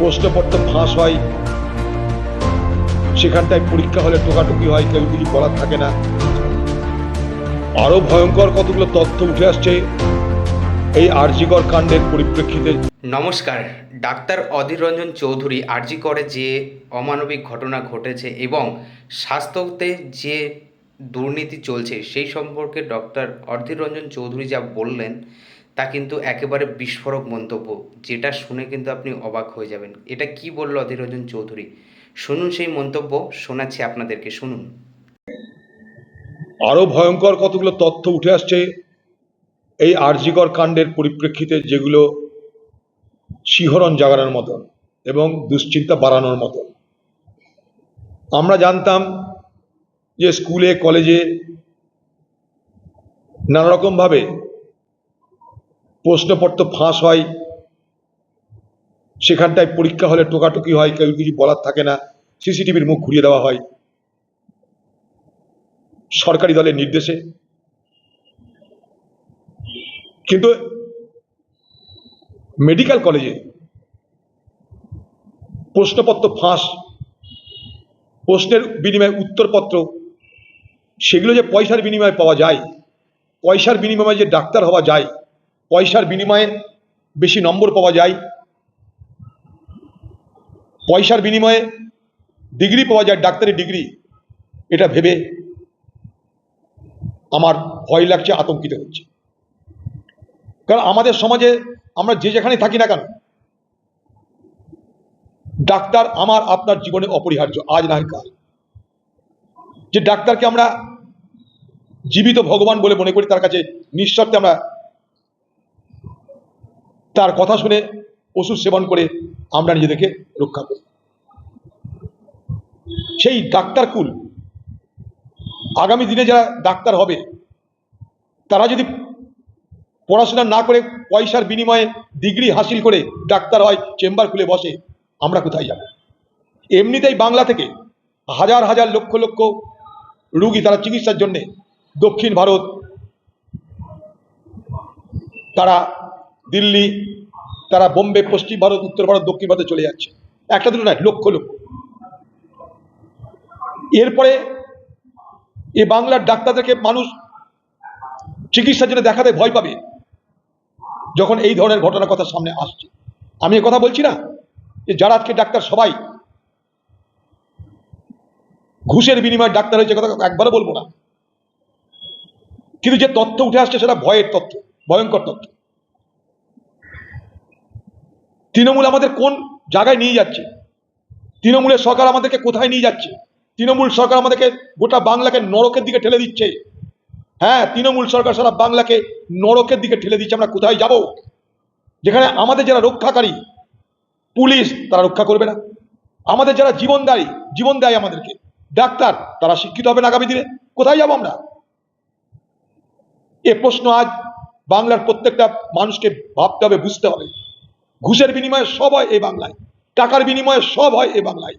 প্রশ্নপত্র ফাঁস হয়। সেখানটায় পরীক্ষা হলে টোকাটুকি হয়, কেউ কিছু বলার থাকে না। আরও ভয়ঙ্কর কতগুলো তথ্য উঠে আসছে এই আরজিকর কাণ্ডের পরিপ্রেক্ষিতে। নমস্কার, ডাক্তার অধীর রঞ্জন চৌধুরী আরজি করে যে অমানবিক ঘটনা ঘটেছে এবং স্বাস্থ্যতে যে দুর্নীতি চলছে সেই সম্পর্কে ডক্টর অধীর রঞ্জন চৌধুরী যা বললেন তা কিন্তু একেবারে বিস্ফোরক মন্তব্য, যেটা শুনে কিন্তু আপনি অবাক হয়ে যাবেন। এটা কি বলল অধীর রঞ্জন চৌধুরী? শুনুন সেই মন্তব্য, শোনাচ্ছি আপনাদেরকে, শুনুন। আরও ভয়ঙ্কর কতগুলো তথ্য উঠে আসছে এই আরজিকর কাণ্ডের পরিপ্রেক্ষিতে, যেগুলো শিহরণ জাগানোর মতন এবং দুশ্চিন্তা বাড়ানোর মতন। আমরা জানতাম যে স্কুলে, কলেজে নানা রকমভাবে প্রশ্নপত্র ফাঁস হয়। সেখানটায় পরীক্ষা হলে টোকাটুকি হয়, কেউ কিছু বলার থাকে না, সিসিটিভির মুখ ঘুরিয়ে দেওয়া হয়। সরকারি দলের নির্দেশে। কিন্তু মেডিকেল কলেজে প্রশ্নপত্র ফাঁস, প্রশ্নের বিনিময়ে উত্তরপত্র, সেগুলো যে পয়সার বিনিময়ে পাওয়া যায়, পয়সার বিনিময়ে যে ডাক্তার হওয়া যায় পয়সার বিনিময়ে বেশি নম্বর পাওয়া যায়। পয়সার বিনিময়ে ডিগ্রি পাওয়া যায়, ডাক্তারি ডিগ্রি। এটা ভেবে আমার ভয় লাগছে, আতঙ্কিত হচ্ছে। কারণ আমাদের সমাজে আমরা যে যেখানে থাকি না কেন, ডাক্তার আমার আপনার জীবনে অপরিহার্য, আজ না কাল। যে ডাক্তারকে আমরা জীবিত ভগবান বলে মনে করি, তার কাছে নিঃস্বার্থে আমরা তার কথা শুনে ওষুধ সেবন করে আমরা নিজেদেরকে রক্ষা করি। সেই ডাক্তার কুল, আগামী দিনে যারা ডাক্তার হবে, তারা যদি পড়াশোনা না করে পয়সার বিনিময়ে ডিগ্রি হাসিল করে ডাক্তার হয়, চেম্বার খুলে বসে, আমরা কোথায় যাব? এমনিতেই বাংলা থেকে হাজার হাজার লক্ষ লক্ষ রুগী তারা চিকিৎসার জন্যে দক্ষিণ ভারত তারা দিল্লি, তারা বোম্বে, পশ্চিম ভারত, উত্তর ভারত, দক্ষিণ ভারতে চলে যাচ্ছে। একটা দুটো নয়, লক্ষ লক্ষ এরপরে এ বাংলার ডাক্তারদেরকে মানুষ চিকিৎসার জন্য দেখাতে ভয় পাবে, যখন এই ধরনের ঘটনার কথা সামনে আসছে। আমি কথা বলছি না যে যারা আজকে ডাক্তার সবাই ঘুষের বিনিময়ে ডাক্তার হয়েছে কথা একবারও বলব না। কিন্তু যে তথ্য উঠে আসছে সেটা ভয়ের তথ্য, ভয়ঙ্কর তথ্য। তৃণমূল আমাদের কোন জায়গায় নিয়ে যাচ্ছে? তৃণমূলের সরকার আমাদেরকে কোথায় নিয়ে যাচ্ছে? তৃণমূল সরকার আমাদেরকে গোটা বাংলাকে নরকের দিকে ঠেলে দিচ্ছে। হ্যাঁ তৃণমূল সরকার সারা বাংলাকে নরকের দিকে ঠেলে দিচ্ছে, আমরা কোথায় যাব? যেখানে আমাদের যারা রক্ষাকারী, পুলিশ তারা রক্ষা করবে না। আমাদের যারা জীবনদায়ী জীবন দেয় আমাদেরকে, ডাক্তার তারা শিক্ষিত হবে না আগামী দিনে। কোথায় যাব আমরা? এ প্রশ্ন আজ বাংলার প্রত্যেকটা মানুষকে ভাবতে হবে, বুঝতে হবে। ঘুষের বিনিময়ে সব হয় এই বাংলায়। টাকার বিনিময়ে সব হয় এই বাংলায়।